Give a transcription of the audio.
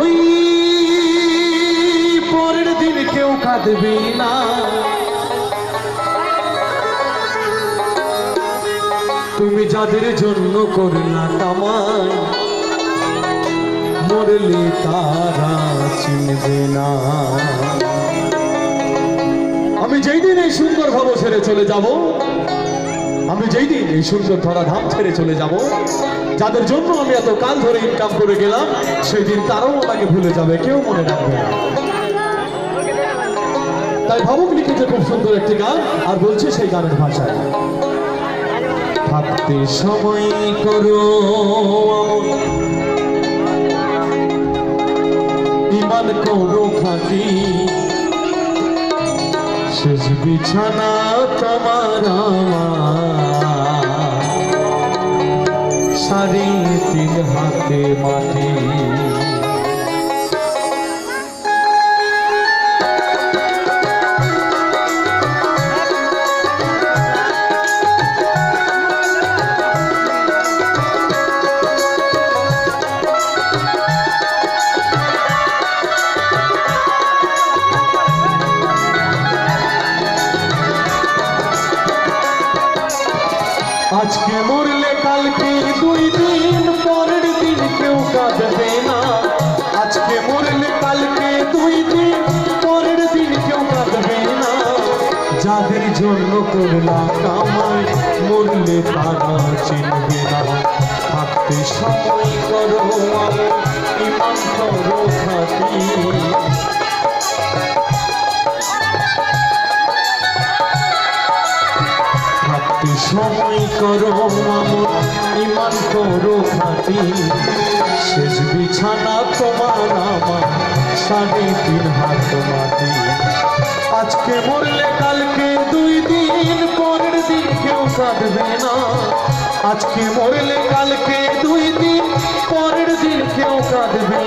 ওই পরের দিন কেউ কাঁদবে না। তুমি যাদের জন্য করলা কামাই মরলে তারা চিনবে না। আমি যেই দিন এই সুন্দর ভব ছেড়ে চলে যাব আমি যেই দিন এই ধরা ধরাধাম ছেড়ে চলে যাব, যাদের জন্য আমি এত কাল ধরে ইনকাম করে গেলাম সেই দিন তারাও আমাকে ভুলে যাবে, কেউ মনে রাখবে না। তাই ভাবুক লিখেছে খুব সুন্দর একটি গান, আর বলছে সেই গানের ভাষায়। থাকতে সময় করো ইমান করো খাটি। শেষ বিছানা তোমার সারি তিন হাতে মাটি। আজকে মরলে কালকে দুই দিন, পরের দিন কেউ কাঁদবে না। আজকে মরলে কালকে দুই দিন, পরের দিন কেউ কাঁদবে না। যাদের জন্য করলা কামাই মরলে তারা চিনবে না। থাকতে সময় করো আমার ইমান করো খাতি সময় করো আমার ইমান করো খাটি শেষ বিছানা তোমার আমার, সাড়ে তিন হাত মাটি। আজকে মরলে কালকে দুই দিন, পরের দিন কেউ কাঁদবে না। আজকে মরলে কালকে দুই দিন, পরের দিন কেউ কাঁদবে